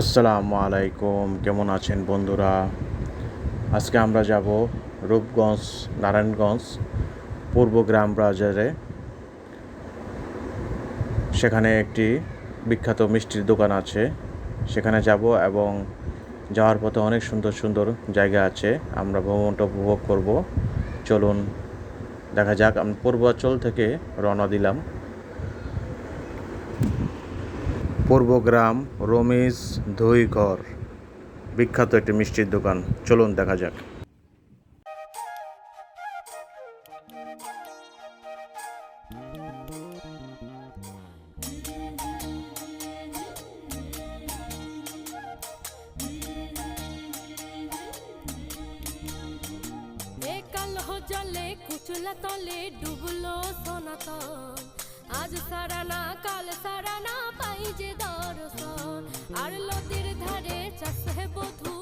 আসসালামু আলাইকুম, কেমন আছেন বন্ধুরা? আজকে আমরা যাব রূপগঞ্জ, নারায়ণগঞ্জ, পূর্ব গ্রাম বাজারে। সেখানে একটি বিখ্যাত মিষ্টির দোকান আছে। সেখানে যাব এবং যাওয়ার পথে অনেক সুন্দর সুন্দর জায়গা আছে। আমরা ভ্রমণটা উপভোগ করব। চলুন, দেখা যাক, আমি পূর্বাচল থেকে রওনা দিলাম। পূর্বগ্রাম রমেশ দইঘর বিখ্যাত একটি মিষ্টির দোকান। চলুন দেখা যাক। কালো জলে কুচলা তলে ডুবলো সনাতন। আজ সারানা কাল সারানা পাই যে দর্শন। আর লতির ধারে চাষে বধু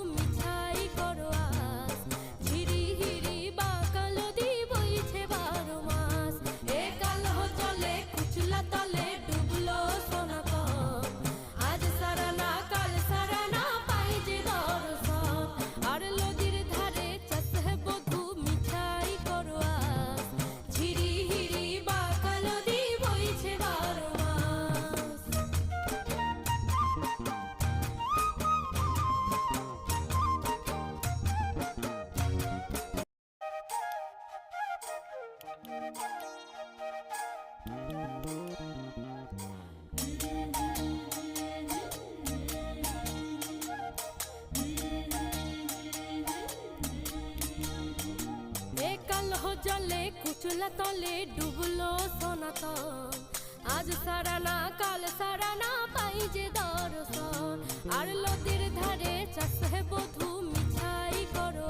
জলে কুচুলা তলে ডুবলো সনাতন। আজ সারা না কাল সারানা, পাই যে দর্শন। আর নদীর ধারে চাষে বধু, মিঠাই করো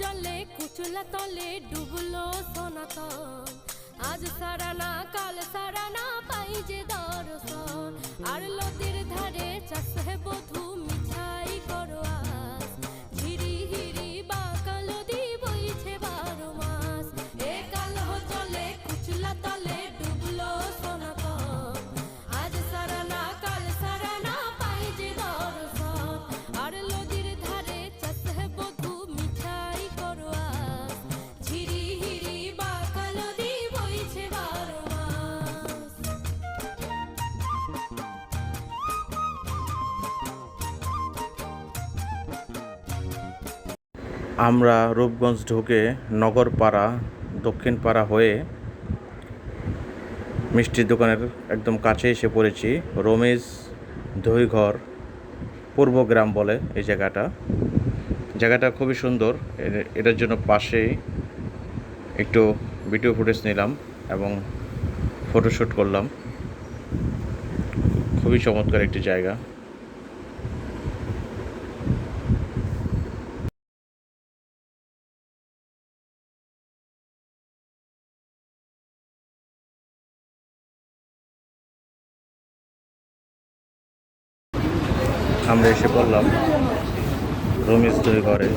জলে কুচলা তলে ডুবলো সনাতন। আজ সারানা কাল সারানা পাই যে দর্শন। আর নদীর ধারে চাষে বধু, মিঠাই করো আমরা রূপগঞ্জ ঢুকে নগরপাড়া, দক্ষিণপাড়া হয়ে মিষ্টির দোকানের একদম কাছে এসে পড়েছি। রমেশ দইঘর পূর্বগ্রাম বলে এই জায়গাটা। জায়গাটা খুবই সুন্দর। এটার জন্য পাশেই একটু ভিডিও ফুটেজ নিলাম এবং ফটোশ্যুট করলাম। খুবই চমৎকার একটি জায়গা। আমরা এসে পড়লাম রমেশ দই ঘরে।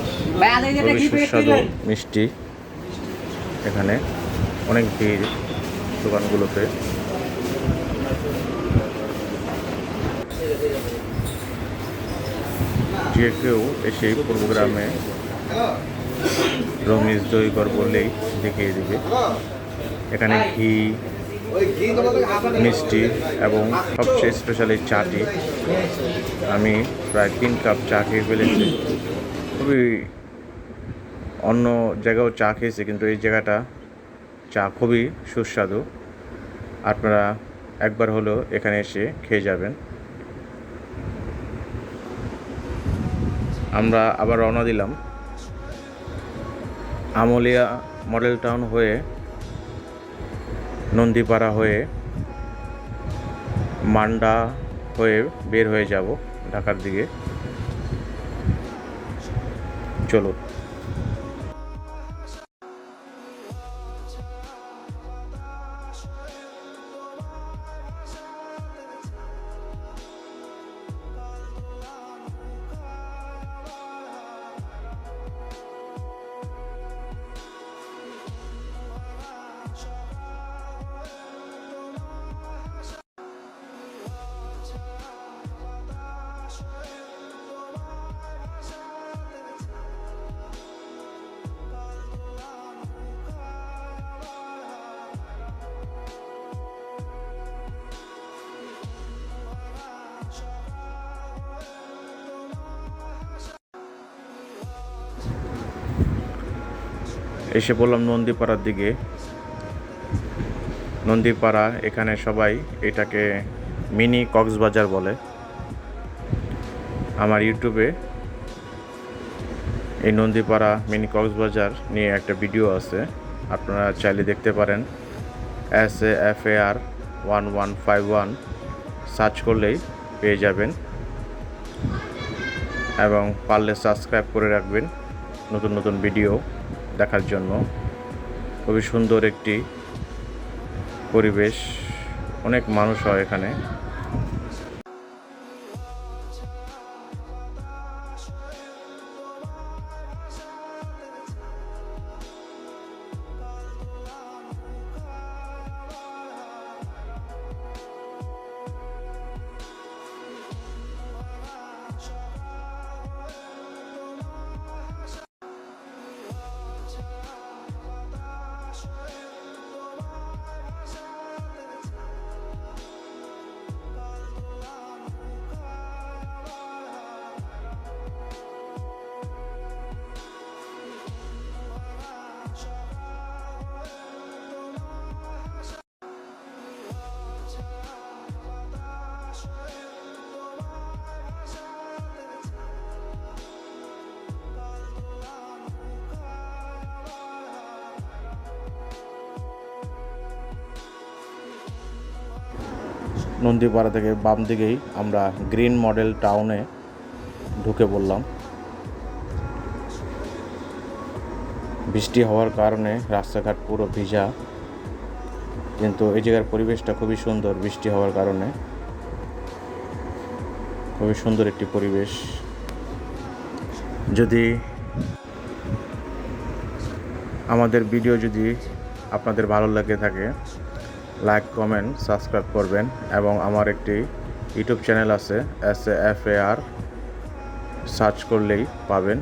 খুবই সুস্বাদু মিষ্টি। এখানে অনেক ভিড় দোকানগুলোতে। যে কেউ এসে পূর্বগ্রামে রমেশ দই ঘর বললেই দেখিয়ে দিবে। এখানে ঘি মিষ্টি এবং সবচেয়ে স্পেশালি চাটি। আমি প্রায় তিন কাপ চা খেয়ে ফেলেছি। খুবই অন্য জায়গাও চা খেয়েছি, কিন্তু এই জায়গাটা চা খুবই সুস্বাদু। আপনারা একবার হলেও এখানে এসে খেয়ে যাবেন। আমরা আবার রওনা দিলাম। আমলিয়া মডেল টাউন হয়ে নন্দীপাড়া হয়ে মান্ডা হয়ে বের হয়ে যাব ঢাকার দিকে। চলো এসে বললাম নন্দীপাড়ার দিকে। নন্দীপাড়া, এখানে সবাই এটাকে মিনি কক্সবাজার বলে। আমার ইউটিউবে এই নন্দীপাড়া মিনি কক্সবাজার নিয়ে একটা ভিডিও আছে। আপনারা চাইলে দেখতে পারেন। S A F A R one one five one search করলেই পেয়ে যাবেন। এবং পারলে সাবস্ক্রাইব করে রাখবেন। নতুন নতুন ভিডিও। দেখার জন্য। খুবই সুন্দর একটি পরিবেশ। অনেক মানুষ হয় এখানে। নন্দীপাড়া থেকে বাম দিকেই আমরা গ্রিন মডেল টাউনে ঢুকে পড়লাম। বৃষ্টি হওয়ার কারণে রাস্তাঘাট পুরো ভিজা, কিন্তু এই জায়গার পরিবেশটা খুবই সুন্দর বৃষ্টি হওয়ার কারণে। খুবই সুন্দর একটি পরিবেশ। যদি আমাদের ভিডিও যদি আপনাদের ভালো লাগে থাকে লাইক কমেন্ট সাবস্ক্রাইব করবেন এবং আমার একটি ইউটিউব চ্যানেল আছে S F A R search করলেই পাবেন।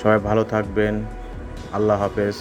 সবাই ভালো থাকবেন। আল্লাহ হাফেজ।